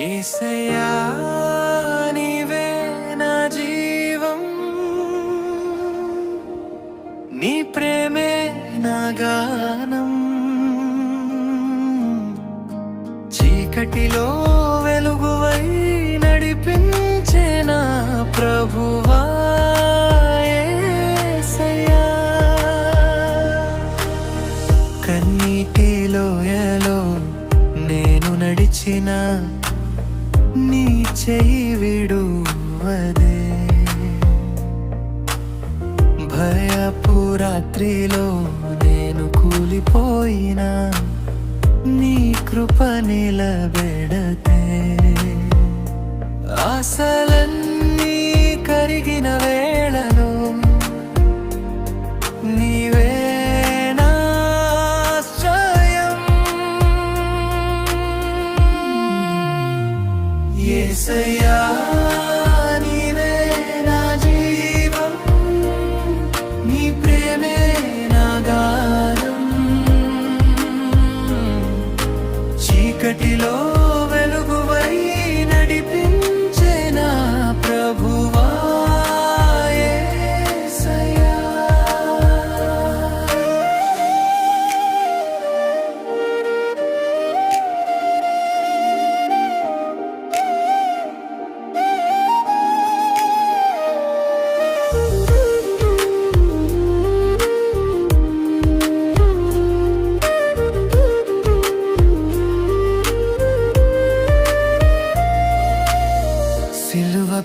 ఏసయ్యా నీవే నా జీవం. నీ ప్రేమే నా గానం. చీకటిలో వెలుగువై నడిపించే నా ప్రభువా కన్నీటిలో కన్నీటిలోయలో నేను నడిచిన నీ చెయ్యి విడువదే. భయపు రాత్రిలో నేను కూలిపోయినా నీ కృప నిలబెడతే. అసలు say yeah.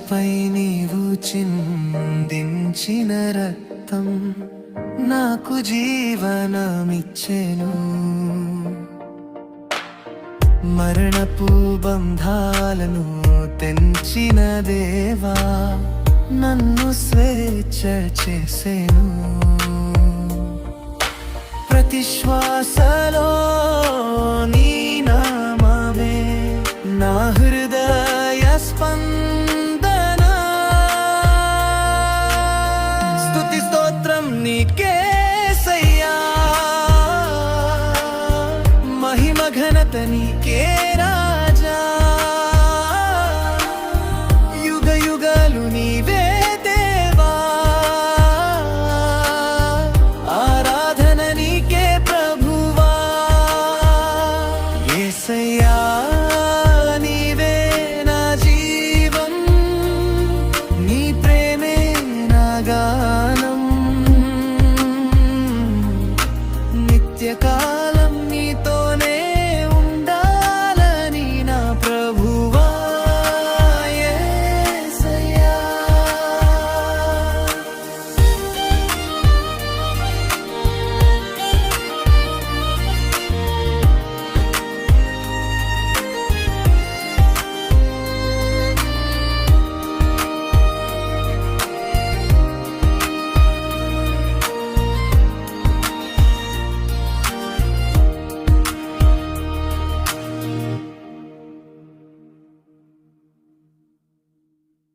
సిలువపై నీవు చిందించిన రక్తం నాకు జీవనమిచ్చెను. మరణపు బంధాలను తెంచిన దేవా నన్ను స్వేచ్ఛ చేసెను. ప్రతి శ్వాసలో మహిమ